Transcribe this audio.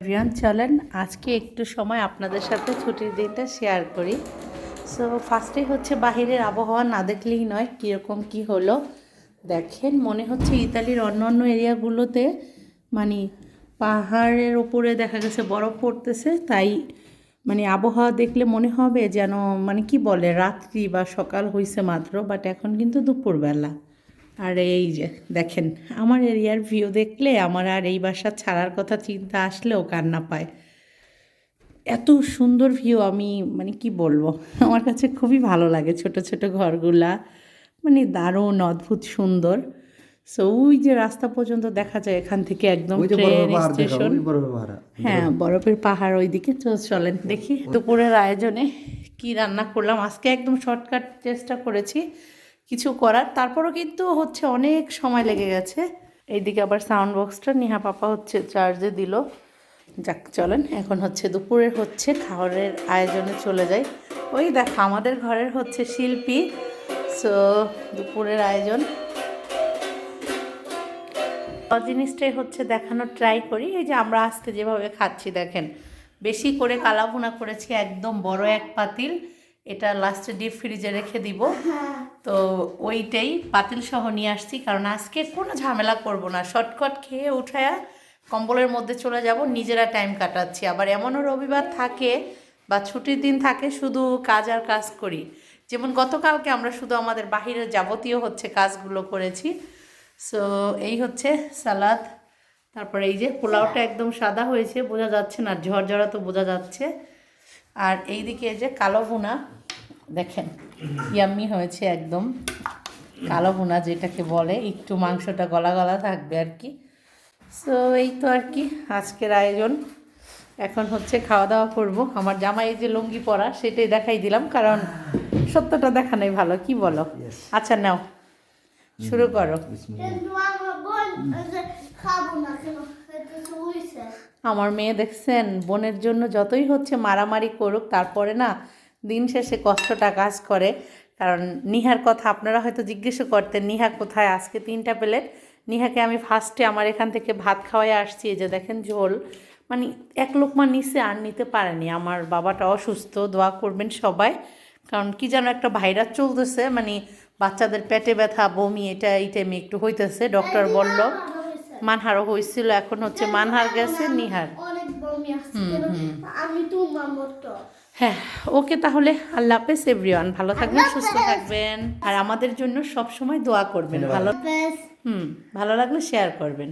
রিয়ান চলেন আজকে একটু সময় আপনাদের সাথে ছুটির দিনটা শেয়ার করি। সো ফার্স্টে হচ্ছে বাহিরের আবহাওয়া না দেখলেই নয়, কীরকম কি হলো। দেখেন, মনে হচ্ছে ইতালির অন্য অন্য এরিয়াগুলোতে মানে পাহাড়ের ওপরে দেখা গেছে বরফ পড়তেছে, তাই মানে আবহাওয়া দেখলে মনে হবে যেন মানে কি বলে, রাত্রি বা সকাল হইছে মাত্র বাট এখন কিন্তু দুপুরবেলা। আর এই যে দেখেন আমার এরিয়ার ভিউ দেখলে আমার আর এই বাসা ছাড়ার কথা চিন্তা আসলেও কান্না পায়। এত সুন্দর ভিউ আমি মানে কি বলব আমার কাছে খুবই ভালো লাগে ছোট ছোট ঘরগুলা মানে দারুণ অদ্ভুত সুন্দর। সো ওই যে রাস্তা পর্যন্ত দেখা যায় এখান থেকে একদম ট্রেন স্টেশন হ্যাঁ বরফের পাহাড় ওইদিকে চলেন দেখি। দুপুরের আয়োজনে কি রান্না করলাম আজকে একদম শর্টকাট চেষ্টা করেছি। কিছু করার। তারপরও কিন্তু হচ্ছে অনেক সময় লেগে গেছে। এইদিকে আবার সাউন্ড বক্সটা নিহা পাপা হচ্ছে চার্জে দিল। যাক, চলেন, এখন হচ্ছে দুপুরের হচ্ছে খাবারের আয়োজনে চলে যাই। ওই দেখো, আমাদের ঘরের হচ্ছে শিল্পী। সো দুপুরের আয়োজন। জিনিসটাই হচ্ছে দেখানোর ট্রাই করি। এই যে আমরা আজকে যেভাবে খাচ্ছি, দেখেন। বেশি করে কালাভুনা করেছি, একদম বড় এক পাতিল। এটা লাস্টে ডিপ ফ্রিজে রেখে দিব। তো ওইটাই পাতিল সহ নিয়ে আসছি কারণ আজকে কোনো ঝামেলা করব না। শর্টকাট খেয়ে উঠায়া কম্বলের মধ্যে চলে যাব নিজেরা টাইম কাটাচ্ছি। আবার এমনও রবিবার থাকে বা ছুটির দিন থাকে শুধু কাজ আর কাজ করি। যেমন গতকালকে আমরা শুধু আমাদের বাহিরের যাবতীয় হচ্ছে কাজগুলো করেছি। সো এই হচ্ছে সালাদ। তারপরে এই যে পোলাওটা একদম সাদা হয়েছে বোঝা যাচ্ছে না ঝরঝরা তো বোঝা যাচ্ছে। আর এইদিকে যে কালো ভুনা দেখেন ইয়াম্মি হয়েছে একদম কালো ভুনা যেটাকে বলে একটু মাংসটা গলা গলা থাকবে আর কি। সো এই তো আর কি আজকের আয়োজন। এখন হচ্ছে খাওয়া দাওয়া করব। আমার জামাই এই যে লুঙ্গি পরা সেটাই দেখাই দিলাম কারণ সত্যটা দেখানোই ভালো কি বলো? আচ্ছা নাও শুরু করো। আমার মেয়ে দেখছেন বোনের জন্য যতই হচ্ছে মারামারি করুক তারপরে না দিন শেষে কষ্টটা কাজ করে। কারণ নিহার কথা আপনারা হয়তো জিজ্ঞেসও করতেন নিহা কোথায়? আজকে তিনটা প্লেট? নিহাকে আমি ফার্স্টে আমার এখান থেকে ভাত খাওয়াই আসছি এই যে দেখেন ঝোল। মানে এক লোকমা নিচে আর নিতে পারেনি। আমার বাবাটা অসুস্থ দোয়া করবেন সবাই। কারণ কি যেন একটা ভাইরাস চলতেছে মানে বাচ্চাদের পেটে ব্যথা বমি এটা এই টাইমে একটু হইতেছে ডক্টর বলল। মানহারও হয়েছিল এখন হচ্ছে মানহার গেছে নিহার। অনেক বমি হ্যাঁ ওকে তাহলে আল্লাহ হাফেজ এভরিওয়ান ভালো থাকবেন সুস্থ থাকবেন। আর আমাদের জন্য সব সময় দোয়া করবেন ভালো হুম ভালো লাগলে শেয়ার করবেন।